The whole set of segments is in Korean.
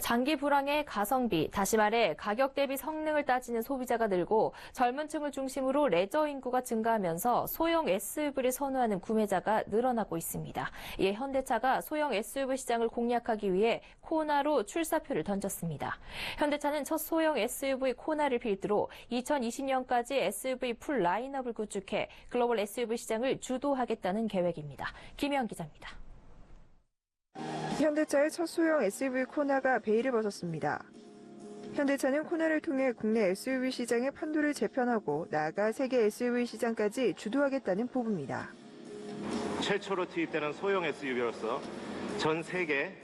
장기 불황의 가성비, 다시 말해 가격 대비 성능을 따지는 소비자가 늘고 젊은 층을 중심으로 레저 인구가 증가하면서 소형 SUV를 선호하는 구매자가 늘어나고 있습니다. 이에 현대차가 소형 SUV 시장을 공략하기 위해 코나로 출사표를 던졌습니다. 현대차는 첫 소형 SUV 코나를 필두로 2020년까지 SUV 풀 라인업을 구축해 글로벌 SUV 시장을 주도하겠다는 계획입니다. 김현 기자입니다. 현대차의 첫 소형 SUV 코나가 베일을 벗었습니다. 현대차는 코나를 통해 국내 SUV 시장의 판도를 재편하고 나아가 세계 SUV 시장까지 주도하겠다는 포부입니다. 최초로 투입되는 소형 SUV로서 전 세계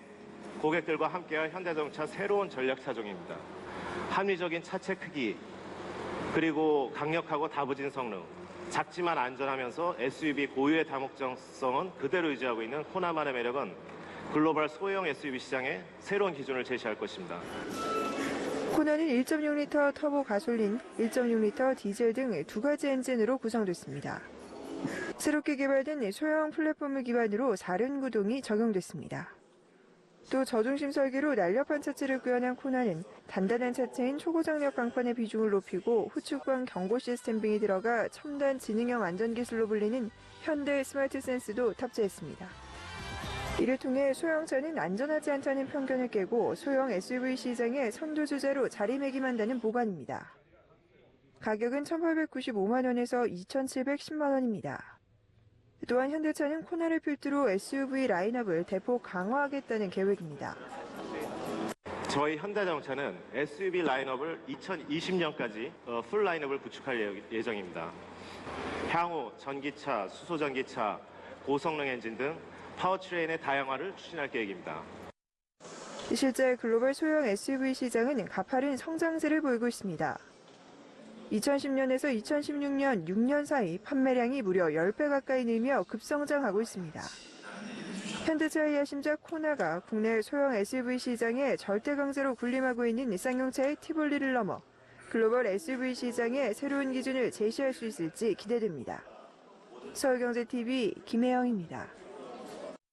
고객들과 함께할 현대자동차 새로운 전략 차종입니다. 합리적인 차체 크기, 그리고 강력하고 다부진 성능, 작지만 안전하면서 SUV 고유의 다목적성은 그대로 유지하고 있는 코나만의 매력은 글로벌 소형 SUV 시장의 새로운 기준을 제시할 것입니다. 코나는 1.6리터 터보 가솔린, 1.6리터 디젤 등 두 가지 엔진으로 구성됐습니다. 새롭게 개발된 소형 플랫폼을 기반으로 사륜 구동이 적용됐습니다. 또 저중심 설계로 날렵한 차체를 구현한 코나는 단단한 차체인 초고장력 강판의 비중을 높이고 후측방 경고 시스템 등이 들어가 첨단 지능형 안전기술로 불리는 현대 스마트 센스도 탑재했습니다. 이를 통해 소형차는 안전하지 않다는 편견을 깨고 소형 SUV 시장의 선두주자로 자리매김한다는 보관입니다. 가격은 1,895만 원에서 2,710만 원입니다. 또한 현대차는 코나를 필두로 SUV 라인업을 대폭 강화하겠다는 계획입니다. 저희 현대자동차는 SUV 라인업을 2020년까지 어, 풀 라인업을 구축할 예- 예정입니다. 향후 전기차, 수소전기차, 고성능 엔진 등 파워트레인의 다양화를 추진할 계획입니다. 실제 글로벌 소형 SUV 시장은 가파른 성장세를 보이고 있습니다. 2010년에서 2016년 6년 사이 판매량이 무려 10배 가까이 늘며 급성장하고 있습니다. 현대차의 야심작 코나가 국내 소형 SUV 시장의 절대 강세로 군림하고 있는 쌍용차의 티볼리를 넘어 글로벌 SUV 시장의 새로운 기준을 제시할 수 있을지 기대됩니다. 서울경제TV 김혜영입니다.